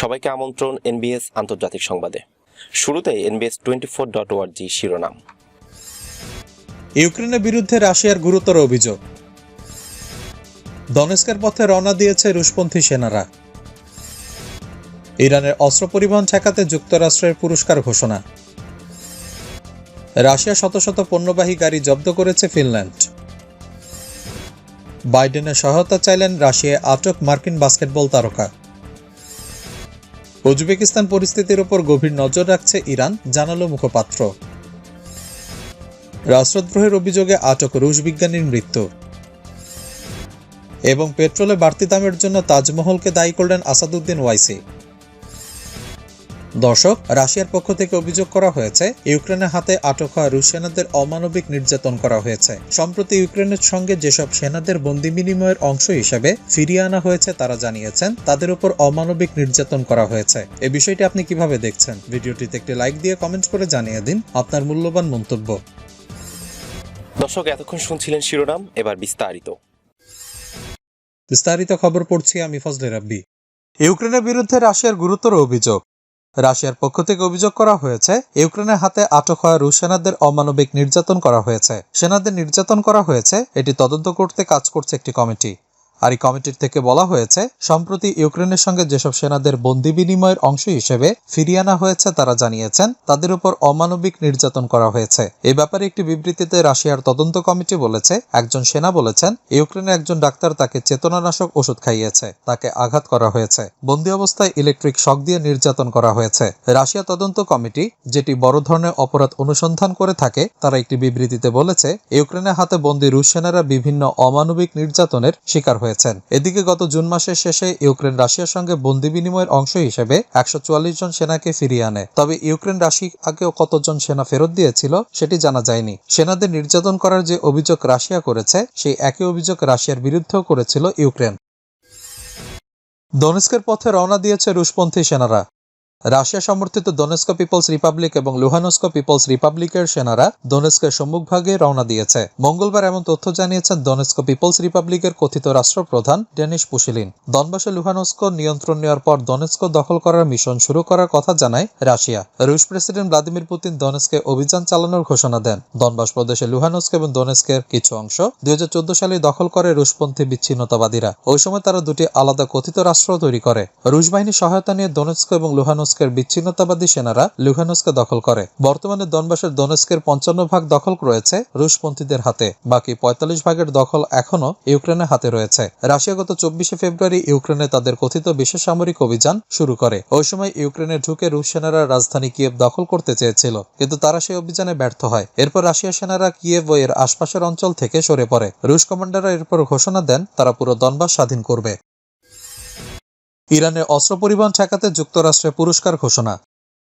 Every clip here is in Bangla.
সবাইকে আমন্ত্রণ এনবিএস আন্তর্জাতিক সংবাদে। শুরুতে এনবিএস টোয়েন্টি ফোর ডট ওয়ার্জি শিরোনাম। ইউক্রেনের বিরুদ্ধে রাশিয়ার গুরুতর অভিযোগ। দনেস্কের পথে রওনা দিয়েছে রুশপন্থী সেনারা। ইরানের অস্ত্র পরিবহন ঠেকাতে যুক্তরাষ্ট্রের পুরস্কার ঘোষণা। রাশিয়া শত শত পণ্যবাহী গাড়ি জব্দ করেছে ফিনল্যান্ড। বাইডেনের সহায়তা চাইলেন রাশিয়ায় আটক মার্কিন বাস্কেটবল তারকা। উজবেকিস্তান পরিস্থিতির উপর গভীর নজর রাখছে ইরান, জানালো মুখপাত্র। রাষ্ট্রদ্রোহের অভিযোগে আটক রুশ বিজ্ঞানীর মৃত্যু। এবং পেট্রোলে বাড়তি দামের জন্য তাজমহলকে দায়ী করলেন আসাদুদ্দিন ওয়াইসি। দর্শক রাশিয়ার পক্ষ থেকে অভিযোগ করা হয়েছে ইউক্রেনের হাতে আটক হওয়া রুশ সেনাদের অমানবিক নির্যাতন করা হয়েছে। সম্প্রতি ইউক্রেনের সঙ্গে যেসব সেনাদের বন্দি বিনিময়ের অংশ হিসেবে ফিরিয়ে আনা হয়েছে তারা জানিয়েছেন তাদের উপর অমানবিক নির্যাতন করা হয়েছে। এ বিষয়টি আপনি কীভাবে দেখছেন? ভিডিওটিতে একটি লাইক দিয়ে কমেন্ট করে জানিয়ে দিন আপনার মূল্যবান মন্তব্য। দর্শক এতক্ষণ শুনছিলেন শিরোনাম এবার বিস্তারিত। বিস্তারিত খবর পড়ছি আমি ফজলে রাব্বি। ইউক্রেনের বিরুদ্ধে রাশিয়ার গুরুতর অভিযোগ রাশিয়ার পক্ষ থেকে অভিযোগ করা হয়েছে, ইউক্রেনের হাতে আটক হওয়া রুশ সেনাদের অমানবিক নির্যাতন করা হয়েছে। সেনাদের নির্যাতন করা হয়েছে, এটি তদন্ত করতে কাজ করছে একটি কমিটি। আর এই কমিটির থেকে বলা হয়েছে, সম্প্রতি ইউক্রেনের সঙ্গে যেসব সেনাদের বন্দি বিনিময়ের অংশ হিসেবে ফিরিয়ে আনা হয়েছে তারা জানিয়েছেন, তাদের উপর অমানবিক নির্যাতন করা হয়েছে। এ ব্যাপারে একটি বিবৃতিতে রাশিয়ার তদন্ত কমিটি বলেছে, একজন সেনা বলেছেন ইউক্রেনের একজন ডাক্তার তাকে চেতনানাশক ওষুধ খাইয়েছে, তাকে আঘাত করা হয়েছে। বন্দি অবস্থায় ইলেকট্রিক শক দিয়ে নির্যাতন করা হয়েছে। রাশিয়া তদন্ত কমিটি, যেটি বড় ধরনের অপরাধ অনুসন্ধান করে থাকে, তারা একটি বিবৃতিতে বলেছে, ইউক্রেনের হাতে বন্দি রুশ সেনারা বিভিন্ন অমানবিক নির্যাতনের শিকার হয়েছেন। এদিকে গত জুন মাসের শেষে ইউক্রেন রাশিয়ার সঙ্গে বন্দি বিনিময়ের অংশ হিসেবে একশো চুয়াল্লিশ জন সেনাকে ফিরিয়ে আনে। তবে ইউক্রেন রাশি আগেও কতজন সেনা ফেরত দিয়েছিল সেটি জানা যায়নি। সেনাদের নির্যাতন করার যে অভিযোগ রাশিয়া করেছে, সেই একই অভিযোগ রাশিয়ার বিরুদ্ধেও করেছিল ইউক্রেন। দনেস্কের পথে রওনা দিয়েছে রুশপন্থী সেনারা। রাশিয়া সমর্থিত দোনেস্ক পিপলস রিপাবলিক এবং লুহানস্ক পিপলস রিপাবলিকের সেনারা দোনেস্কের সম্মুখভাগে রওনা দিয়েছে। মঙ্গলবার এমন তথ্য জানিয়েছেন দোনেস্ক পিপলস রিপাবলিকের কথিত রাষ্ট্রপ্রধান ডেনিস পুশিলিন। দনবাসে লুহানস্ক নিয়ন্ত্রণ নেওয়ার পর দনেস্ক দখল করার মিশন শুরু করার কথা জানায় রাশিয়া। রুশ প্রেসিডেন্ট ভ্লাদিমির পুতিন দনেস্কে অভিযান চালানোর ঘোষণা দেন। দনবাস প্রদেশে লুহানস্ক এবং দনেস্কের কিছু অংশ দুই হাজার চোদ্দ সালে দখল করে রুশপন্থী বিচ্ছিন্নতাবাদীরা। ওই সময় তারা দুটি আলাদা কথিত রাষ্ট্র তৈরি করে। রুশ বাহিনীর সহায়তা নিয়ে দনেস্ক এবং লুহানস্কের বিচ্ছিন্নতাবাদী সেনারা লুহানস্কে দখল করে। বর্তমানে দনবাসের দনেস্কের পঞ্চান্ন ভাগ দখল রয়েছে রুশপন্থীদের হাতে। বাকি পঁয়তাল্লিশ ভাগের দখল এখনও ইউক্রেনের হাতে রয়েছে। রাশিয়া গত চব্বিশে ফেব্রুয়ারি ইউক্রেনে তাদের কথিত বিশেষ সামরিক অভিযান শুরু করে। ওই সময় ইউক্রেনে ঢুকে রুশ সেনারা রাজধানী কিয়েভ দখল করতে চেয়েছিল, কিন্তু তারা সেই অভিযানে ব্যর্থ হয়। এরপর রাশিয়া সেনারা কিয়েভ ও এর আশপাশের অঞ্চল থেকে সরে পড়ে। রুশ কমান্ডাররা এরপর ঘোষণা দেন, তারা পুরো দনবাস স্বাধীন করবে। ইরানের অস্ত্র পরিবহন ঠেকাতে যুক্তরাষ্ট্রে পুরস্কার ঘোষণা।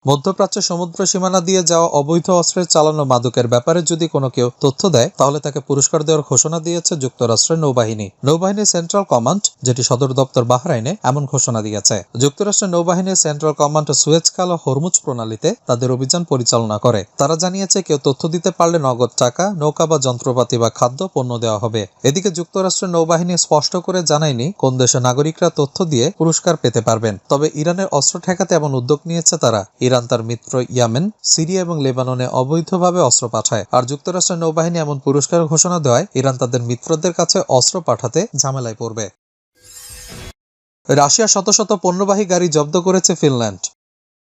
মধ্যপ্রাচ্য সমুদ্র সীমানা দিয়ে যাওয়া অবৈধ অস্ত্রের চালানো মাদকের ব্যাপারে যদি কোনো কেউ তথ্য দেয়, তাহলে তাকে পুরস্কার দেওয়ার ঘোষণা দিয়েছে যুক্তরাষ্ট্রের নৌবাহিনী। নৌবাহিনীর সেন্ট্রাল কমান্ড, যেটি সদর দপ্তর বাহরাইনে, এমন ঘোষণা দিয়েছে। যুক্তরাষ্ট্রের নৌবাহিনীর সেন্ট্রাল কমান্ড সুয়েজ খাল ও হরমুজ প্রণালীতে তাদের অভিযান পরিচালনা করে। তারা জানিয়েছে, কেউ তথ্য দিতে পারলে নগদ টাকা, নৌকা বা যন্ত্রপাতি বা খাদ্য, পণ্য দেওয়া হবে। এদিকে যুক্তরাষ্ট্রের নৌবাহিনী স্পষ্ট করে জানায়নি, কোন দেশের নাগরিকরা তথ্য দিয়ে পুরস্কার পেতে পারবেন। তবে ইরানের অস্ত্র ঠেকাতে এমন উদ্যোগ নিয়েছে তারা। ইরান তার মিত্র ইয়ামেন, সিরিয়া এবং লেবাননে অবৈধভাবে অস্ত্র পাঠায়। আর যুক্তরাষ্ট্রের নৌবাহিনী এমন পুরস্কার ঘোষণা দেওয়ায় ইরান তাদের মিত্রদের কাছে অস্ত্র পাঠাতে ঝামেলায় পড়বে। রাশিয়া শত শত পণ্যবাহী গাড়ি জব্দ করেছে ফিনল্যান্ড।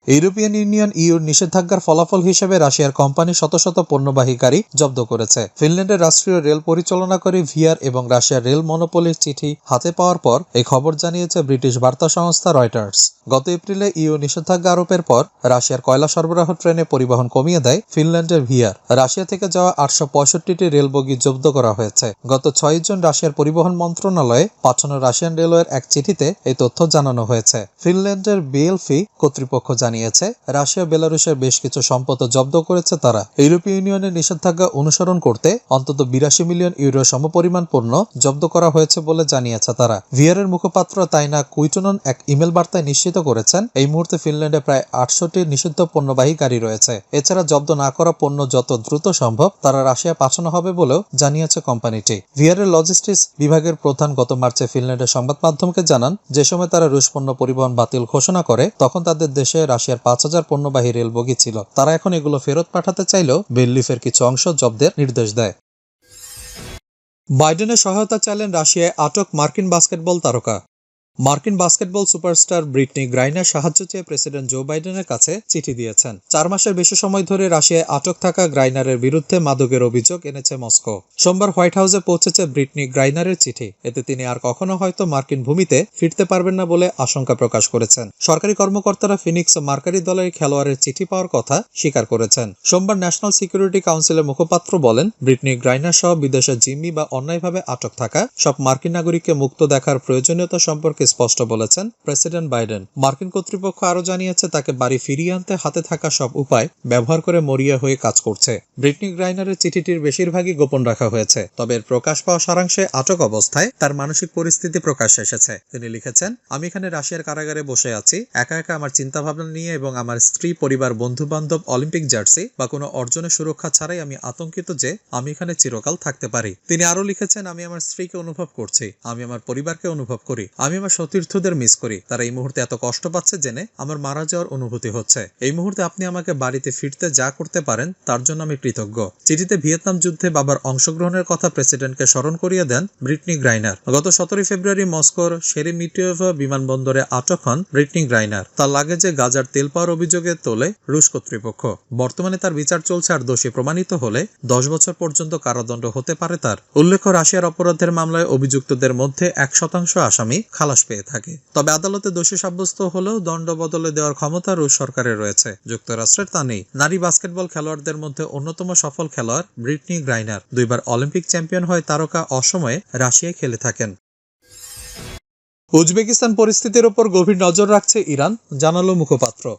ইউরোপিয়ান ইউনিয়ন ইউর নিষেধাজ্ঞার ফলাফল হিসেবে রাশিয়ার কোম্পানি শত শত পণ্যবাহী গাড়ি জব্দ করেছে। ফিনল্যান্ডের রাষ্ট্রীয় রেল পরিচালনাকারী ভিআর এবং রাশিয়ার রেল মনোপলির চিঠি হাতে পাওয়ার পর এই খবর জানিয়েছে ব্রিটিশ বার্তা সংস্থা রয়টার্স। গত এপ্রিলে ইউ নিষেধাজ্ঞা আরোপের পর রাশিয়ার কয়লা সরবরাহ ট্রেনে পরিবহন কমিয়ে দেয় ফিনল্যান্ডের ভিআর রাশিয়া থেকে যাওয়া আটশো পঁয়ষট্টিটি রেল বগি জব্দ করা হয়েছে। গত ছয় জন রাশিয়ার পরিবহন মন্ত্রণালয়ে পাঠানো রাশিয়ান রেলওয়ের এক চিঠিতে এই তথ্য জানানো হয়েছে। ফিনল্যান্ডের বিএলফি কর্তৃপক্ষ জানিয়েছে, রাশিয়া, বেলারুশের বেশ কিছু সম্পদ জব্দ করেছে তারা। ইউরোপীয় ইউনিয়নের নিষেধাজ্ঞা অনুসরণ করতে অন্তত বিরাশি মিলিয়ন ইউরো সমপরিমাণ পণ্য জব্দ করা হয়েছে বলে জানিয়েছে তারা। ভিয়ারের মুখপাত্র তাইনা কুইটনন এক ইমেল বার্তায় নিশ্চিত করেছেন, এই মুহূর্তে ফিনল্যান্ডে প্রায় আটশোটি নিষিদ্ধ পণ্যবাহী গাড়ি রয়েছে। এছাড়া জব্দ না করা পণ্য যত দ্রুত সম্ভব তারা রাশিয়া পাঠানো হবে বলেও জানিয়েছে কোম্পানিটি। ভিয়ারের লজিস্টিক্স বিভাগের প্রধান গত মার্চে ফিনল্যান্ডের সংবাদ মাধ্যমকে জানান, যে সময় তারা রুশ পণ্য পরিবহন বাতিল ঘোষণা করে, তখন তাদের দেশে রাশিয়ার পাঁচ হাজার পণ্যবাহী রেল বগি ছিল। তারা এখন এগুলো ফেরত পাঠাতে চাইলেও বেললিফের কিছু অংশ জব্দের নির্দেশ দেয়। বাইডেনের সহায়তা চাইলেন রাশিয়ায় আটক মার্কিন বাস্কেটবল তারকা। মার্কিন বাস্কেটবল সুপারস্টার ব্রিটনি গ্রাইনার সাহায্য চেয়ে প্রেসিডেন্ট জো বাইডেনের কাছে চিঠি দিয়েছেন। চার মাসের বেশি সময় ধরে রাশিয়ায় আটক থাকা গ্রাইনারের বিরুদ্ধে মাদকের অভিযোগ এনেছে মস্কো। সোমবার হোয়াইট হাউসে পৌঁছেছে ব্রিটনি গ্রাইনারের চিঠি। এতে তিনি আর কখনো হয়তো মার্কিন ভূমিতে ফিরতে পারবেন না বলে আশঙ্কা প্রকাশ করেছেন। সরকারি কর্মকর্তারা ফিনিক্স মার্কারি দলের খেলোয়াড়ের চিঠি পাওয়ার কথা স্বীকার করেছেন। সোমবার ন্যাশনাল সিকিউরিটি কাউন্সিলের মুখপাত্র বলেন, ব্রিটনি গ্রাইনার সহ বিদেশে জিম্মি বা অন্যায়ভাবে আটক থাকা সব মার্কিন নাগরিককে মুক্ত দেখার প্রয়োজনীয়তা সম্পর্কে স্পষ্ট বলেছেন প্রেসিডেন্ট বাইডেন। মার্কিন কর্তৃপক্ষ আরও জানিয়েছে, তাকে বাড়ি ফিরিয়ে আনতে হাতে থাকা সব উপায় ব্যবহার করে মরিয়া হয়ে কাজ করছে। ব্রিটনি গ্রাইনারের চিঠিটির বেশিরভাগই গোপন রাখা হয়েছে, তবে এর প্রকাশ পাওয়া সারাংশে আটক অবস্থায় তার মানসিক পরিস্থিতি প্রকাশ এসেছে। তিনি লিখেছেন, আমি এখানে রাশিয়ার কারাগারে বসে আছি, একা একা আমার চিন্তা ভাবনা নিয়ে এবং আমার স্ত্রী, পরিবার বন্ধু বান্ধব অলিম্পিক জার্সি বা কোনো অর্জনের সুরক্ষা ছাড়াই আমি আতঙ্কিত যে আমি এখানে চিরকাল থাকতে পারি। তিনি আরও লিখেছেন, আমি আমার স্ত্রীকে অনুভব করছি, আমি আমার পরিবারকে অনুভব করি, আমি আমার সতীর্থদের মিস করি। তারা এই মুহূর্তে এত কষ্ট পাচ্ছে জেনে আমার মারা যাওয়ার অনুভূতি হচ্ছে। এই মুহূর্তে আপনি আমাকে বাড়িতে ফিরতে যা করতে পারেন, তার জন্য আমি কৃতজ্ঞ। চিঠিতে ভিয়েতনাম যুদ্ধে বাবার অংশগ্রহণের কথা প্রেসিডেন্টকে স্মরণ করিয়ে দেন ব্রিটনি গ্রাইনার। গত সতেরোই ফেব্রুয়ারি মস্কোর সেরিমিটিয়েভ বিমানবন্দরে আটক হন ব্রিটনি গ্রাইনার। তার লাগেজে গাজার তেল পাওয়ার অভিযোগে তোলে রুশ কর্তৃপক্ষ। বর্তমানে তার বিচার চলছে আর দোষী প্রমাণিত হলে দশ বছর পর্যন্ত কারাদণ্ড হতে পারে তার। উল্লেখ্য, রাশিয়ার অপরাধের মামলায় অভিযুক্তদের মধ্যে এক শতাংশ আসামি খালাস পেয়ে থাকে। তবে আদালতে দোষী সাব্যস্ত হলেও দণ্ড বদলে দেওয়ার ক্ষমতা রুশ সরকারের রয়েছে। যুক্তরাষ্ট্রের তা নেই। নারী বাস্কেটবল খেলোয়াড়দের মধ্যে অন্যতম সফল খেলোয়াড় ব্রিটনি গ্রাইনার। দুইবার অলিম্পিক চ্যাম্পিয়ন হয়ে তারকা অসময়ে রাশিয়ায় খেলে থাকেন। উজবেকিস্তান পরিস্থিতির ওপর গভীর নজর রাখছে ইরান, জানালো মুখপাত্র।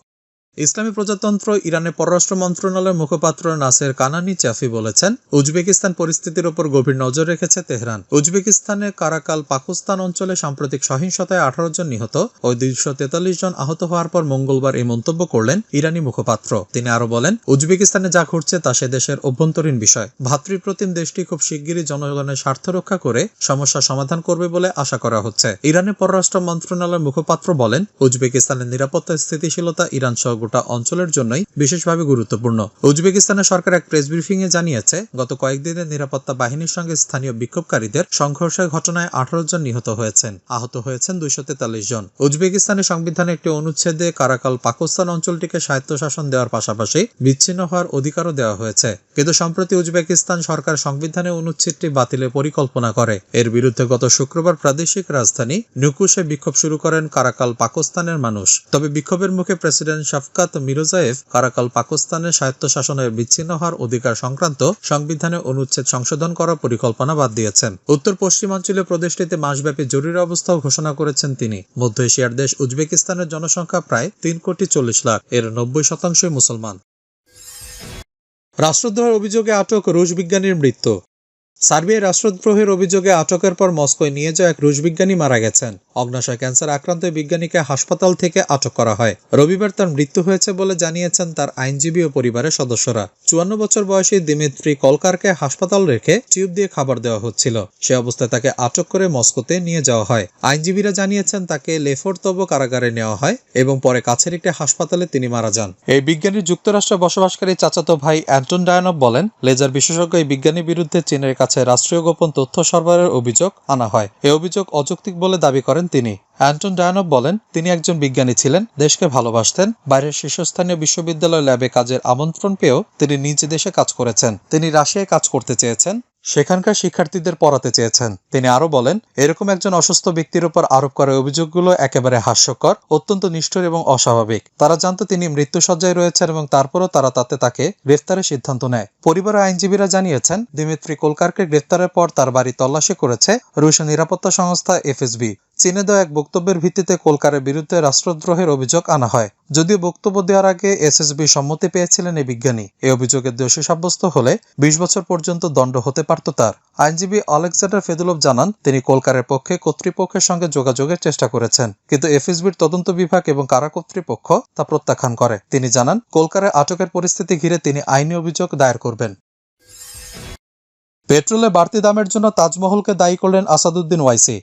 ইসলামী প্রজাতন্ত্র, ইরানের পররাষ্ট্র মন্ত্রণালয়ের মুখপাত্র নাসের কানানি চাফি বলেছেন, উজবেকিস্তান পরিস্থিতির ওপর গভীর নজর রেখেছে তেহরান। উজবেকিস্তানের কারাকাল পাকিস্তান অঞ্চলে সাম্প্রতিক সহিংসতায় আঠারো জন নিহত ও দুইশো তেতাল্লিশ জন আহত হওয়ার পর মঙ্গলবার এই মন্তব্য করলেন ইরানি মুখপাত্র। তিনি আরও বলেন, উজবেকিস্তানে যা ঘটছে তা সে দেশের অভ্যন্তরীণ বিষয়। ভাতৃপ্রতিম দেশটি খুব শিগগিরই জনগণের স্বার্থ রক্ষা করে সমস্যা সমাধান করবে বলে আশা করা হচ্ছে। ইরানের পররাষ্ট্র মন্ত্রণালয়ের মুখপাত্র বলেন, উজবেকিস্তানের নিরাপত্তা, স্থিতিশীলতা ইরান সহ গোটা অঞ্চলের জন্যই বিশেষভাবে গুরুত্বপূর্ণ। উজবেকিস্তানের সরকার এক প্রেস ব্রিফিং এ জানিয়েছে, গত কয়েকদিনের নিরাপত্তা বাহিনীর সঙ্গে স্থানীয় বিক্ষোভকারীদের সংঘর্ষের ঘটনায় আঠারো জন নিহত হয়েছেন, আহত হয়েছেন দুইশো তেতাল্লিশ জন। উজবেকিস্তানের সংবিধানে একটি অনুচ্ছেদে কারাকাল পাকিস্তান অঞ্চলটিকে স্বায়ত্তশাসন দেওয়ার পাশাপাশি বিচ্ছিন্ন হওয়ার অধিকারও দেওয়া হয়েছে। কিন্তু সম্প্রতি উজবেকিস্তান সরকার সংবিধানে অনুচ্ছেদটি বাতিলের পরিকল্পনা করে। এর বিরুদ্ধে গত শুক্রবার প্রাদেশিক রাজধানী নুকুশে বিক্ষোভ শুরু করেন কারাকাল পাকিস্তানের মানুষ। তবে বিক্ষোভের মুখে প্রেসিডেন্ট শাফকাত মিরোজায়েভ কারাকাল পাকিস্তানের স্বায়ত্তশাসনের বিচ্ছিন্ন হওয়ার অধিকার সংক্রান্ত সংবিধানে অনুচ্ছেদ সংশোধন করার পরিকল্পনা বাদ দিয়েছেন। উত্তর পশ্চিমাঞ্চলীয় প্রদেশটিতে মাসব্যাপী জরুরি অবস্থাও ঘোষণা করেছেন তিনি। মধ্য এশিয়ার দেশ উজবেকিস্তানের জনসংখ্যা প্রায় তিন কোটি চল্লিশ লাখ, এর নব্বই শতাংশই মুসলমান। রাষ্ট্রদ্রোহের অভিযোগে আটক রুশ বিজ্ঞানীর মৃত্যু। সার্বিয়ায় রাষ্ট্রদ্রোহের অভিযোগে আটকের পর মস্কোয় নিয়ে যাওয়া এক রুশ বিজ্ঞানী মারা গেছেন। অগ্নাশয় ক্যান্সার আক্রান্ত বিজ্ঞানীকে হাসপাতাল থেকে আটক করা হয়। রবিবার তার মৃত্যু হয়েছে বলে জানিয়েছেন তার আইনজীবী ও পরিবারের সদস্যরা। চুয়ান্ন বছর বয়সী দিমিত্রি কলকারকে হাসপাতাল রেখে টিউব দিয়ে খাবার দেওয়া হচ্ছিল। সে অবস্থায় তাকে আটক করে মস্কোতে নিয়ে যাওয়া হয়। আইনজীবীরা জানিয়েছেন তাকে লেফোর্তব কারাগারে নেওয়া হয় এবং পরে কাছের একটি হাসপাতালে তিনি মারা যান। এই বিজ্ঞানী যুক্তরাষ্ট্রে বসবাসকারী চাচাতো ভাই অ্যান্টন ডায়ানব বলেন, লেজার বিশেষজ্ঞ এই বিজ্ঞানীর বিরুদ্ধে চীনের কাছে রাষ্ট্রীয় গোপন তথ্য সরবরাহের অভিযোগ আনা হয়। এ অভিযোগ অযৌক্তিক বলে দাবি করেন তিনি। অ্যান্টন ডায়ানব বলেন, তিনি একজন বিজ্ঞানী ছিলেন, দেশকে ভালোবাসতেন। বাইরের শীর্ষস্থানীয় বিশ্ববিদ্যালয় ল্যাবে কাজের আমন্ত্রণ পেয়েও তিনি নিজ দেশে কাজ করেছেন। তিনি রাশিয়ায় কাজ করতে চেয়েছেন। সেখানকার শিক্ষার্থীদের পড়াতে চেয়েছেন। তিনি আরও বলেন, এরকম একজন অসুস্থ ব্যক্তির উপর আরোপ করা অভিযোগগুলো একেবারে হাস্যকর, অত্যন্ত নিষ্ঠুর এবং অস্বাভাবিক। তারা জানতো তিনি মৃত্যুসজ্জায় রয়েছেন এবং তারপরও তারা তাতে তাকে গ্রেফতারের সিদ্ধান্ত নেয়। পরিবারের আইনজীবীরা জানিয়েছেন, দিমিত্রি কোলকারকে গ্রেফতারের পর তার বাড়ি তল্লাশি করেছে রুশ নিরাপত্তা সংস্থা এফএসবি। চীনে দেওয়া এক বক্তব্যের ভিত্তিতে কোলকারের বিরুদ্ধে রাষ্ট্রদ্রোহের অভিযোগ আনা হয়। যদিও বক্তব্য দেওয়ার আগে এসএসবি সম্মতি পেয়েছিলেন এই বিজ্ঞানী। এই অভিযোগে দোষী সাব্যস্ত হলে বিশ বছর পর্যন্ত দণ্ড হতে পারত তার। আইনজীবী আলেকজান্ডার ফেদুলভ জানান, তিনি কোলকারের পক্ষে কর্তৃপক্ষের সঙ্গে যোগাযোগের চেষ্টা করেছেন। কিন্তু এফএসবির তদন্ত বিভাগ এবং কারা কর্তৃপক্ষ তা প্রত্যাখ্যান করে। তিনি জানান, কোলকারে আটকের পরিস্থিতি ঘিরে তিনি আইনি অভিযোগ দায়ের করবেন। পেট্রোলে বাড়তি দামের জন্য তাজমহলকে দায়ী করলেন আসাদুদ্দিন ওয়াইসি।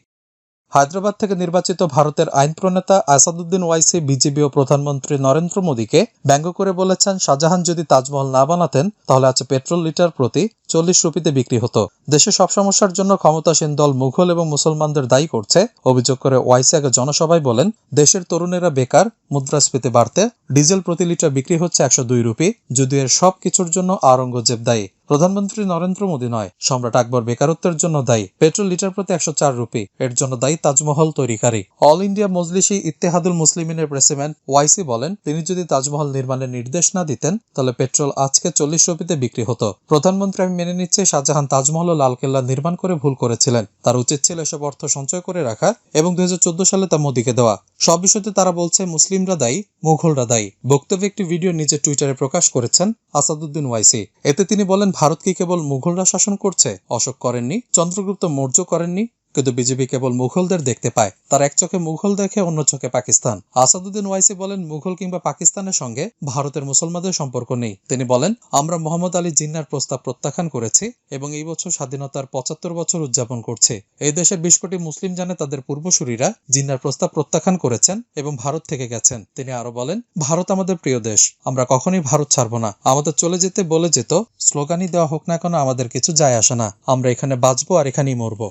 হায়দ্রাবাদ থেকে নির্বাচিত ভারতের আইন প্রণেতা আসাদুদ্দিন ওয়াইসি, বিজেপি ও প্রধানমন্ত্রী নরেন্দ্র মোদীকে ব্যঙ্গ করে বলেছেন, শাহজাহান যদি তাজমহল না বানাতেন, তাহলে আজ পেট্রোল লিটার প্রতি চল্লিশ রুপিতে বিক্রি হতো। দেশে সব সমস্যার জন্য ক্ষমতাসীন দল মুঘল এবং মুসলমানদের দায়ী করছে। অভিযোগ করে ওয়াইসি আগে জনসভায় বলেন, দেশের তরুণেরা বেকার, মুদ্রাস্ফীতি বাড়তে, ডিজেল প্রতি লিটার বিক্রি হচ্ছে একশো দুই রুপি, যদিও এর সব কিছুর জন্য আওরঙ্গজেব দায়ী। প্রধানমন্ত্রী নরেন্দ্র মোদী নয়। সম্রাট আকবর বেকারত্বের জন্য দায়ী। পেট্রোল লিটার প্রতি একশো চার রুপি। এর জন্য দায়ী তাজমহল তৈরিকারী। অল ইন্ডিয়া মজলিসি ইত্তেহাদুল মুসলিমিনের প্রেসিডেন্ট ওয়াইসি বলেন, তিনি যদি তাজমহল নির্মাণের নির্দেশ না দিতেন, তাহলে পেট্রোল আজকে চল্লিশ রুপিতে বিক্রি হতো। প্রধানমন্ত্রী আমি মেনে নিচ্ছি শাহজাহান তাজমহল ও লালকেল্লা নির্মাণ করে ভুল করেছিলেন। তার উচিত ছিল এসব অর্থ সঞ্চয় করে রাখা এবং দুই হাজার চোদ্দ সালে তা মোদীকে দেওয়া। সব বিষয়তে তারা বলছে, মুসলিমরা দায়ী, মুঘলরা দায়ী। বক্তব্যে একটি ভিডিও নিজের টুইটারে প্রকাশ করেছেন আসাদুদ্দিন ওয়াইসি এতে তিনি বলেন ভারত কি কেবল মুঘলরা শাসন করছে? অশোক করেননি চন্দ্রগুপ্ত মৌর্য করেননি কিন্তু বিজেপি কেবল মুঘলদের দেখতে পায়। তার এক চোখে মুঘল দেখে অন্য চোখে পাকিস্তান। আসাদুদ্দিন ওয়াইসি বলেন, মুঘল কিংবা পাকিস্তানের সঙ্গে ভারতের মুসলমানদের সম্পর্ক নেই। তিনি বলেন, আমরা মোহাম্মদ আলী জিন্নার প্রস্তাব প্রত্যাখ্যান করেছি এবং এই বছর স্বাধীনতার পঁচাত্তর বছর উদযাপন করছে। এই দেশের বিশ কোটি মুসলিম জানে তাদের পূর্বসূরীরা জিন্নার প্রস্তাব প্রত্যাখ্যান করেছেন এবং ভারত থেকে গেছেন। তিনি আরও বলেন, ভারত আমাদের প্রিয় দেশ। আমরা কখনোই ভারত ছাড়ব না। আমাদের চলে যেতে বলে যেত। স্লোগানই দেওয়া হোক না কেন আমাদের কিছু যায় আসে না। আমরা এখানে বাঁচবো আর এখানেই মরবো।